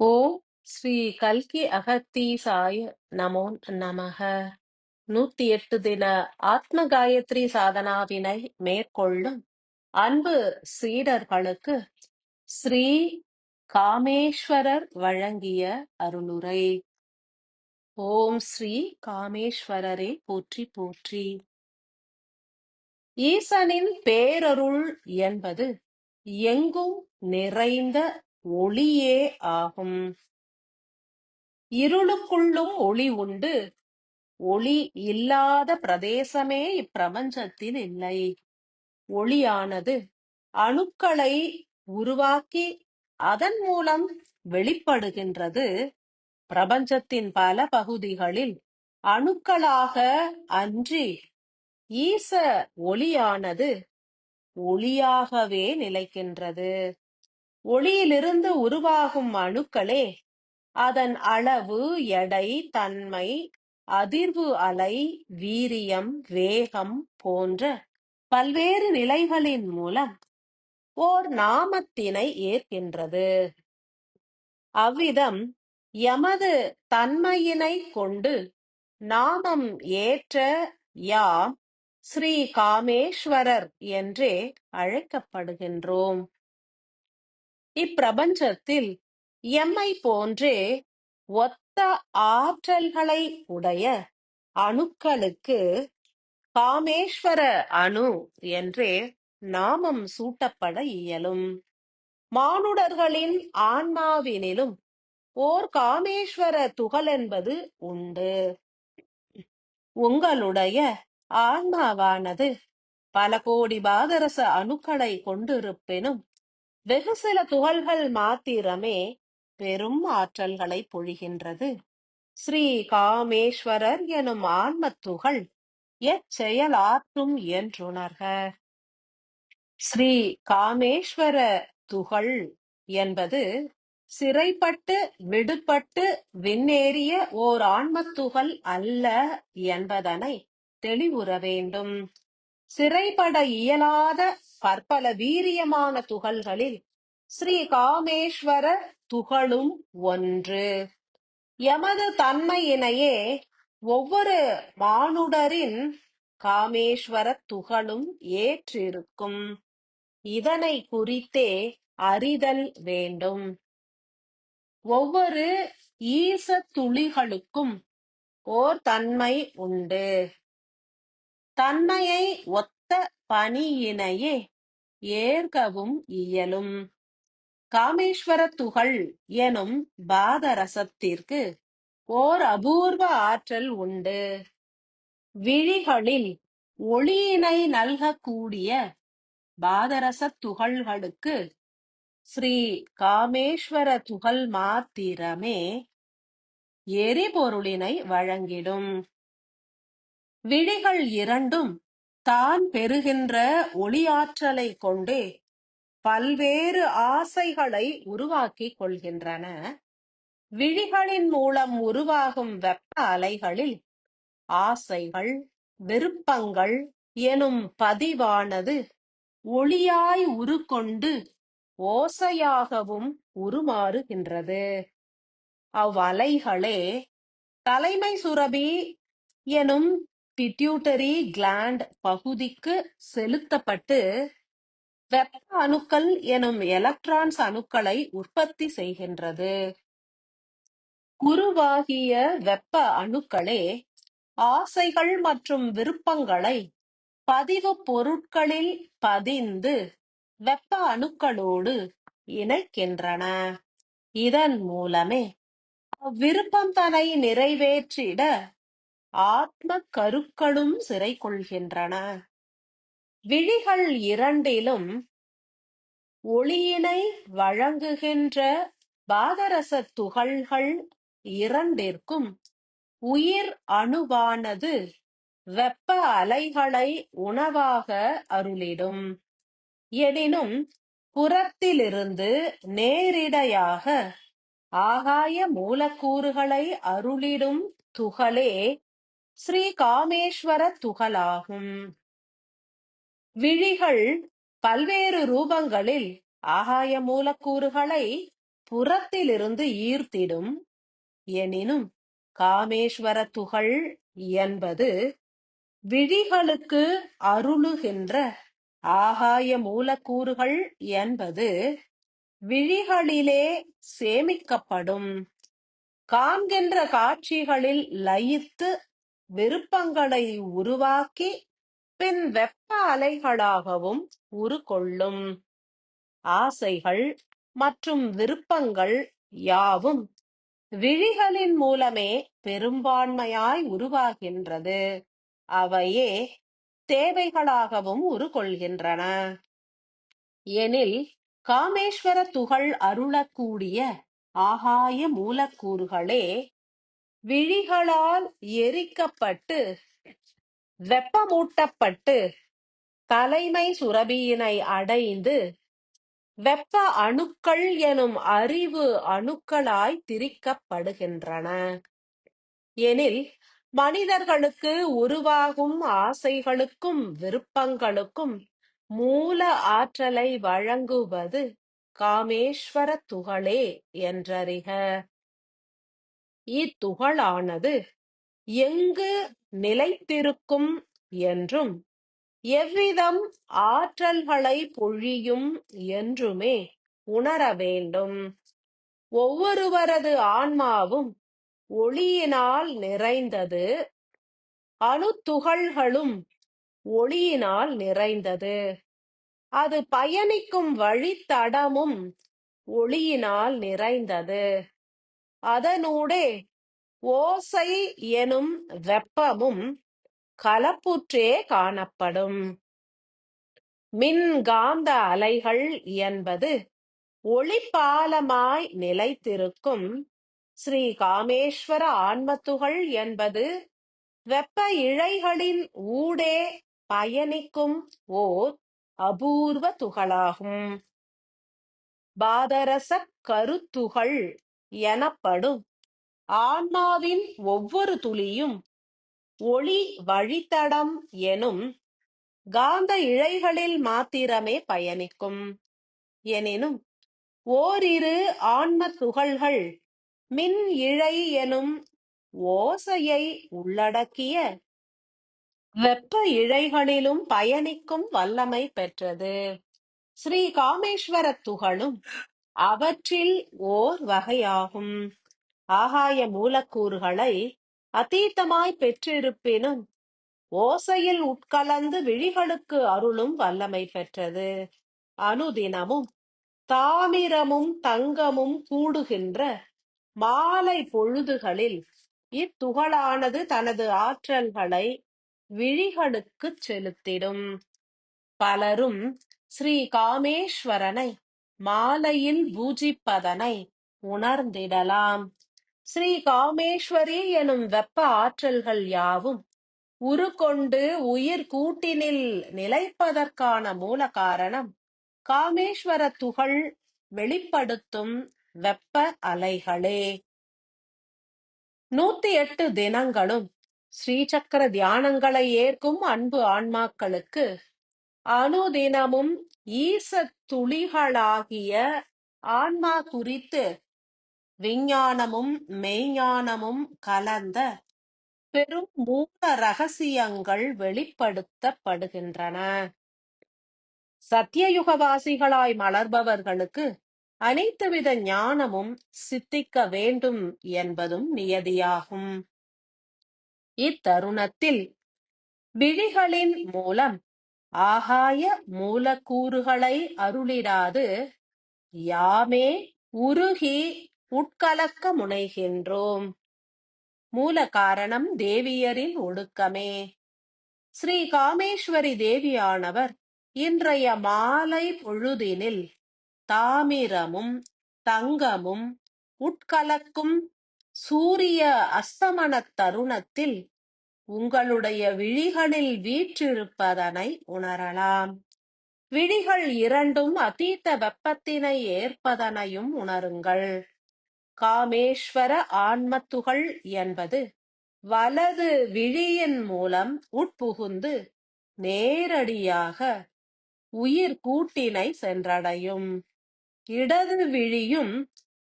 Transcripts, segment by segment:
ஓம் ஸ்ரீ கல்கி அகத்தீசாய நமோ நமக நூத்தி எட்டு தின ஆத்ம காயத்ரி சாதனாவினை மேற்கொள்ளும் அன்பு சீடர்களுக்கு ஸ்ரீ காமேஸ்வரர் வழங்கிய அருளுரை. ஓம் ஸ்ரீ காமேஸ்வரரே போற்றி போற்றி. ஈசனின் பேரருள் என்பது எங்கும் நிறைந்த ஒளியே ஆகும். இருளுக்குள்ளும் ஒளி உண்டு. ஒளி இல்லாத பிரதேசமே இப்பிரபஞ்சத்தில் இல்லை. ஒளியானது அணுக்களை உருவாக்கி அதன் மூலம் வெளிப்படுகின்றது. பிரபஞ்சத்தின் பல பகுதிகளில் அணுக்களாக அன்றி ஈச ஒளியானது ஒளியாகவே நிலைக்கின்றது. ஒளியிலிருந்து உருவாகும் அணுக்களே. அதன் அளவு எடை தன்மை அதிர்வு அலை வீரியம் வேகம் போன்ற பல்வேறு நிலைகளின் மூலம் ஓர் நாமத்தினை ஏற்கின்றது. அவ்விதம் எமது தன்மையினை கொண்டு நாமம் ஏற்ற யாம் ஸ்ரீ காமேஸ்வரர் என்றே அழைக்கப்படுகின்றோம். இப்பிரபஞ்சத்தில் எம்மை போன்றே ஒத்த ஆற்றல்களை உடைய அணுக்களுக்கு காமேஸ்வர அணு என்றே நாமம் சூட்டப்பட இயலும். மானுடர்களின் ஆன்மாவினிலும் ஓர் காமேஸ்வர துகள் என்பது உண்டு. உங்களுடைய ஆன்மாவானது பல கோடி பாதரச அணுக்களை கொண்டிருப்பினும் வெகு சில துகள்கள் மாத்திரமே பெரும் ஆற்றல்களை பொழிகின்றது. ஸ்ரீ காமேஸ்வரர் எனும் ஆன்மத் துகள் எச்செயலாற்றும் என்றுணர்க. ஸ்ரீ காமேஸ்வர துகள் என்பது சிறைப்பட்டு விடுபட்டு விண்ணேறிய ஓர் ஆன்மத்துகள் அல்ல என்பதனை தெளிவுற வேண்டும். சிறைப்பட இயலாத பற்பல வீரியமான துகள்களில் ஸ்ரீ காமேஸ்வர துகளும் ஒன்று. எமது தன்மையினையே ஒவ்வொரு மானுடரின் காமேஸ்வர துகளும் ஏற்றிருக்கும். இதனை குறித்தே அறிதல் வேண்டும். ஒவ்வொரு ஈச துளிகளுக்கும் ஓர் தன்மை உண்டு. தன்மையை ஒத்த பணியினையே ஏற்கவும் இயலும். காமேஸ்வர துகள் எனும் பாதரசத்திற்கு ஓர் அபூர்வ ஆற்றல் உண்டு. விழிகளில் ஒளியினை நல்கக்கூடிய பாதரச துகள்களுக்கு ஸ்ரீ காமேஸ்வர துகள் மாத்திரமே எரிபொருளினை வழங்கிடும். விழிகள் இரண்டும் தான் பெறுகின்ற ஒளியாற்றலை கொண்டே பல்வேறு ஆசைகளை உருவாக்கிக் கொள்கின்றன. விழிகளின் மூலம் உருவாகும் வெப்ப அலைகளில் ஆசைகள் விருப்பங்கள் எனும் பதிவானது ஒளியாய் உருக்கொண்டு ஓசையாகவும் உருமாறுகின்றது. அவ்வலைகளே தலைமை சுரபி எனும் பிட்யூட்டரி கிளாண்ட் பகுதிக்கு செலுத்தப்பட்டு வெப்ப அணுக்கள் எனும் எலக்ட்ரான்ஸ் அணுக்களை உற்பத்தி செய்கின்றது. உருவாகிய வெப்ப அணுக்களே ஆசைகள் மற்றும் விருப்பங்களை பதிவு பொருட்களில் பதிந்து வெப்ப அணுக்களோடு இணைக்கின்றன. இதன் மூலமே அவ்விருப்பம் தனை நிறைவேற்றிட ஆத்ம கருக்களும் சிறை கொள்கின்றன விழிகள் இரண்டிலும் ஒளியினை வழங்குகின்ற பாதரச துகள்கள் இரண்டிற்கும் உயிர் அணுவானது வெப்ப அலைகளை உணவாக அருளிடும். எனினும் புறத்திலிருந்து நேரிடையாக ஆகாய மூலக்கூறுகளை அருளிடும் துகளே ஸ்ரீ காமேஸ்வர துகளாகும். விழிகள் பல்வேறு ரூபங்களில் ஆகாய மூலக்கூறுகளை புறத்திலிருந்து ஈர்த்திடும். எனினும் காமேஸ்வர துகள் என்பது விழிகளுக்கு அருளுகின்ற ஆகாய மூலக்கூறுகள் என்பது விழிகளிலே சேமிக்கப்படும். காண்கின்ற காட்சிகளில் லயித்து விருப்பங்களை உருவாக்கி பின் வெப்ப அலைகளாகவும் உருக்கொள்ளும். ஆசைகள் மற்றும் விருப்பங்கள் யாவும் விழிகளின் மூலமே பெரும்பான்மையாய் உருவாகின்றது. அவையே தேவைகளாகவும் உருக்கொள்கின்றன. எனில் காமேஸ்வர துகள் அருளக்கூடிய ஆகாய மூலக்கூறுகளே விழிகளால் எரிக்கப்பட்டு வெப்பமூட்டப்பட்டு தலைமை சுரபியினை அடைந்து வெப்ப அணுக்கள் எனும் அறிவு அணுக்களாய் திரிக்கப்படுகின்றன. எனில் மனிதர்களுக்கு உருவாகும் ஆசைகளுக்கும் விருப்பங்களுக்கும் மூல ஆற்றலை வழங்குவது காமேஸ்வர துகளே என்றறிக. இத்துகளானது எங்கு நிலைத்திருக்கும் என்றும் எவ்விதம் ஆற்றல்களை பொழியும் என்றுமே உணர வேண்டும். ஒவ்வொருவரது ஆன்மாவும் ஒளியினால் நிறைந்தது அணுத்துகள்களும் ஒளியினால் நிறைந்தது. அது பயணிக்கும் வழித்தடமும் ஒளியினால் நிறைந்தது. அதனூடே ஓசை எனும் வெப்பமும் கலப்புற்றே காணப்படும். மின்காந்த அலைகள் என்பது ஒளிப்பாலமாய் நிலைத்திருக்கும். ஸ்ரீ காமேஸ்வர ஆன்மத்துகள் என்பது வெப்ப இழைகளின் ஊடே பயணிக்கும் ஓர் அபூர்வ துகளாகும். பாதரச கருத்துகள் எனப்படும். ஆன்மாவின் ஒவ்வொரு துளியும் ஒளி வழித்தடம் எனும் காந்த இழைகளில் மாத்திரமே பயணிக்கும். எனினும் ஓரிரு ஆன்ம துகள்கள் மின் இழை எனும் ஓசையை உள்ளடக்கிய வெப்ப இழைகளிலும் பயணிக்கும் வல்லமை பெற்றது. ஸ்ரீ காமேஸ்வர துகளும் அவற்றில் ஓர் வகையாகும். ஆகாய மூலக்கூறுகளை அதீதமாய் பெற்றிருப்பினும் ஓசையில் உட்கலந்து விழிகளுக்கு அருளும் வல்லமை பெற்றது. அனுதினமும் தாமிரமும் தங்கமும் கூடுகின்ற மாலை பொழுதுகளில் இத்துகளானது தனது ஆற்றல்களை விழிகளுக்குச் செலுத்திடும். பலரும் ஸ்ரீ காமேஸ்வரனை மாலையில் பூஜிப்பதனை உணர்ந்திடலாம். ஸ்ரீ காமேஸ்வரி எனும் வெப்ப ஆற்றல்கள் யாவும் உருக்கொண்டு உயிர் கூட்டினில் நிலைப்பதற்கான மூல காரணம் காமேஸ்வர துகள் வெளிப்படுத்தும் வெப்ப அலைகளே. நூத்தி எட்டு தினங்களும் ஸ்ரீசக்கர தியானங்களை ஏற்கும் அன்பு ஆன்மாக்களுக்கு அனுதினமும் ஈச துளிகளாகிய ஆன்மா குறித்து விஞ்ஞானமும் மெய்ஞானமும் கலந்த பெரும் மூல ரகசியங்கள் வெளிப்படுத்தப்படுகின்றன. சத்தியயுகவாசிகளாய் மலர்பவர்களுக்கு அனைத்துவித ஞானமும் சித்திக்க வேண்டும் என்பதும் நியதியாகும். இத்தருணத்தில் விழிகளின் மூலம் ஆகாய மூலக்கூறுகளை அருளிடாது. யாமே உருகி உட்கலக்க முனைகின்றோம். மூல காரணம் தேவியரின் ஒடுக்கமே ஸ்ரீ காமேஸ்வரி தேவியானவர் இன்றைய மாலை பொழுதினில் தாமிரமும் தங்கமும் உட்கலக்கும் சூரிய அஸ்தமன தருணத்தில் உங்களுடைய விழிகளில் வீற்றிருப்பதனை உணரலாம். விழிகள் இரண்டும் அதீத வெப்பத்தினை ஏற்பதனையும் உணருங்கள். காமேஸ்வர ஆன்மத்துகள் என்பது வலது விழியின் மூலம் உட்புகுந்து நேரடியாக உயிர் கூட்டினை சென்றடையும். இடது விழியும்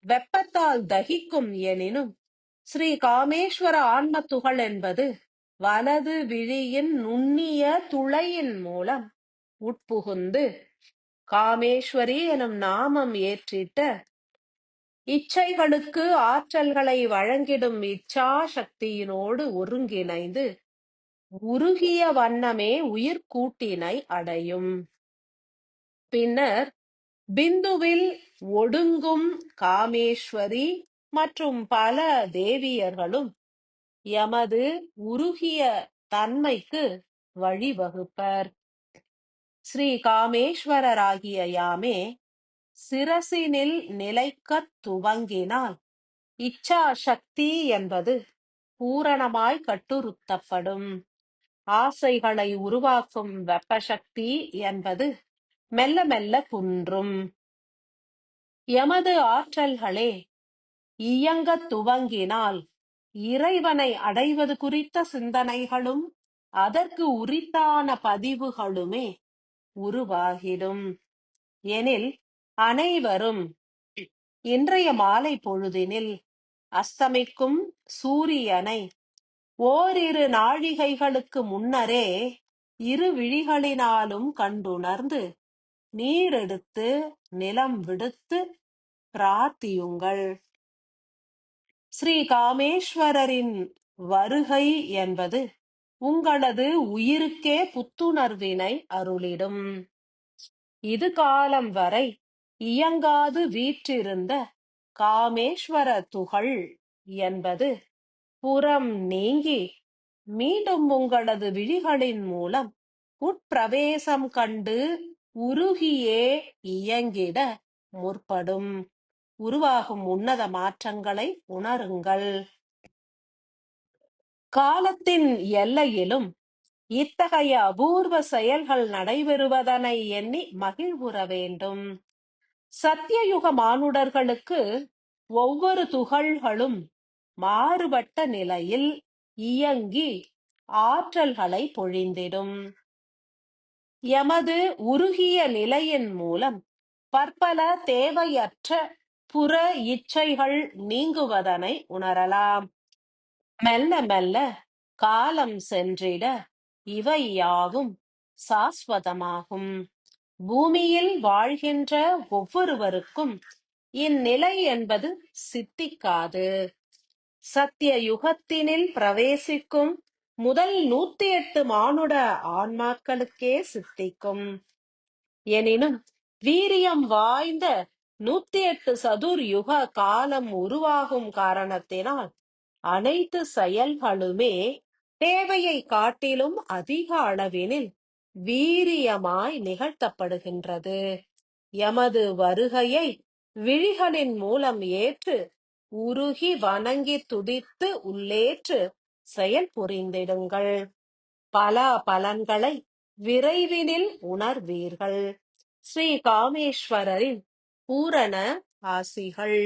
வெப்பத்தால் தகிக்கும் எனினும் ஸ்ரீ காமேஸ்வர ஆன்மத்துகள் என்பது வலது விழியின் நுண்ணிய துளையின் மூலம் உட்புகுந்து காமேஸ்வரி எனும் நாமம் ஏற்றிட்ட இச்சைகளுக்கு ஆற்றல்களை வழங்கிடும் இச்சா சக்தியினோடு ஒருங்கிணைந்து உருகிய வண்ணமே உயிர்கூட்டினை அடையும். பின்னர் பிந்துவில் ஒடுங்கும் காமேஸ்வரி மற்றும் பல தேவியர்களும் எமது உருகிய தன்மைக்கு வழிவகுப்பர். ஸ்ரீ காமேஸ்வரராகிய யாமே சிரசினில் நிலைக்கத் துவங்கினால் இச்சா சக்தி என்பது பூரணமாய் கட்டுறுத்தப்படும். ஆசைகளை உருவாக்கும் வெப்ப சக்தி என்பது மெல்ல மெல்ல குன்றும். எமது ஆற்றல்களே இயங்கத் துவங்கினால் இறைவனை அடைவது குறித்த சிந்தனைகளும் அதற்கு உரித்தான பதிவுகளுமே உருவாகிடும். எனில் அனைவரும் இன்றைய மாலை பொழுதினில் அஸ்தமிக்கும் சூரியனை ஓரிரு நாழிகைகளுக்கு முன்னரே இரு விழிகளினாலும் கண்டுணர்ந்து நீரெடுத்து நிலம் விடுத்து பிரார்த்தியுங்கள். ஸ்ரீ காமேஸ்வரரின் வருகை என்பது உங்களது உயிருக்கே புத்துணர்வினை அருளிடும். இது காலம் வரை இயங்காது வீற்றிருந்த காமேஸ்வர துகள் என்பது புறம் நீங்கி மீண்டும் உங்களது விழிகளின் மூலம் உட்பிரவேசம் கண்டு உருகியே இயங்கிட முற்படும். உருவாகும் உன்னத மாற்றங்களை உணருங்கள். காலத்தின் எல்லையிலும் இத்தகைய அபூர்வ செயல்கள் நடைபெறுவதனை எண்ணி மகிழ்வுற வேண்டும். சத்தியயுக மானுடர்களுக்கு ஒவ்வொரு துகள்களும் மாறுபட்ட நிலையில் இயங்கி ஆற்றல்களை பொழிந்திடும். எமது உருகிய நிலையின் மூலம் பற்பல தேவையற்ற புற இச்சைகள் நீங்குவதனை உணரலாம். மெல்ல மெல்ல காலம் சென்றிட இவை யாவும் சாஸ்வதமாகும். பூமியில் வாழ்கின்ற ஒவ்வொருவருக்கும் இந்நிலை என்பது சித்திக்காது. சத்திய யுகத்தினில் பிரவேசிக்கும் முதல் நூத்தி எட்டு மானுட ஆன்மாக்களுக்கே சித்திக்கும். எனினும் வீரியம் வாய்ந்த நூத்தி எட்டு சதுர் யுக காலம் உருவாகும் காரணத்தினால் அனைத்து செயல்களுமே தேவையை காட்டிலும் அதிக அளவினில் வீரியமாய் நிகழ்த்தப்படுகின்றது. எமது வருகையை விழிகளின் மூலம் ஏற்று உருகி வணங்கி துதித்து உள்ளேற்று செயல் புரிந்திடுங்கள். பல பலன்களை விரைவினில் உணர்வீர்கள். ஸ்ரீ காமேஸ்வரரின் பூரண ஆசிகள்.